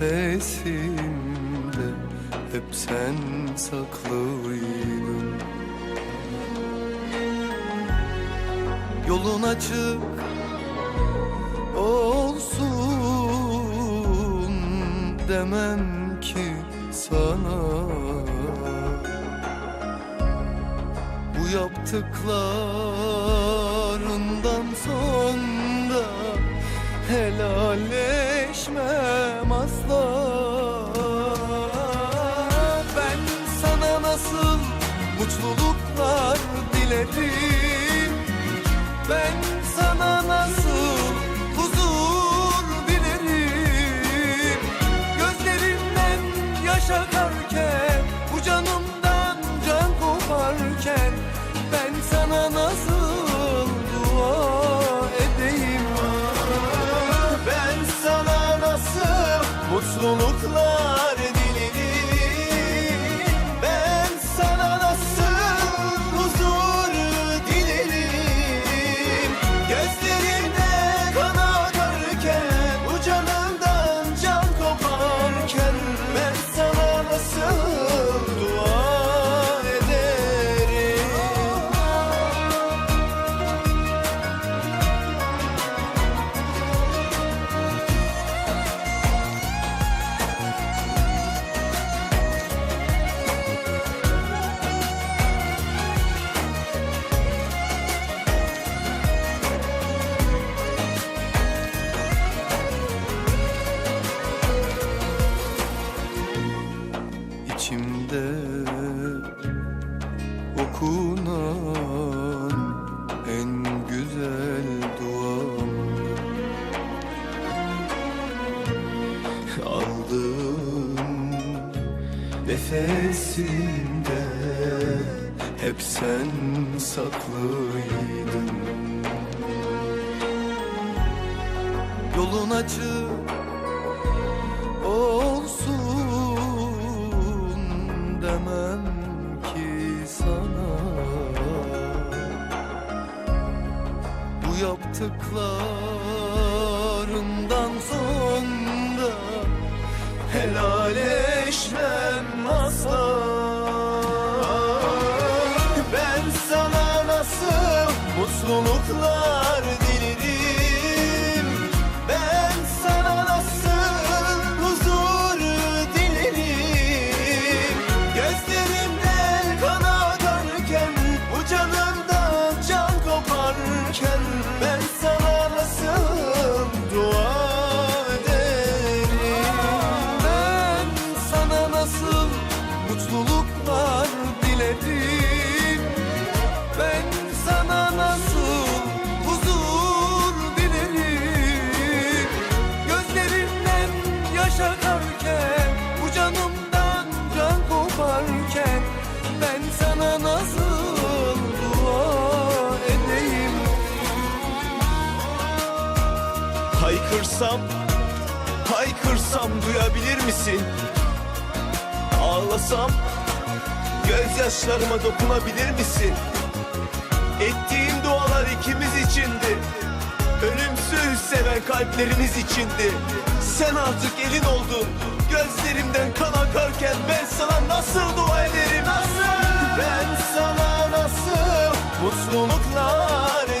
nefesimde hep sen saklıydın Yolun açık olsun demem ki sana. Bu yaptıklarından mutluluklar dilerim okunan en güzel duam Aldığım nefesimde hep sen saklıydın Yolun açık yaptıklarından sonra. Helalleşmem asla Ben sana nasıl mutluluklar Haykırsam, haykırsam duyabilir misin? Ağlasam, gözyaşlarıma dokunabilir misin? Ettiğim dualar ikimiz içindi. Ölümsüz seven kalplerimiz içindi. Sen artık elin oldun. Gözlerimden kan akarken ben sana nasıl dua ederim? Nasıl? Ben sana nasıl mutluluklar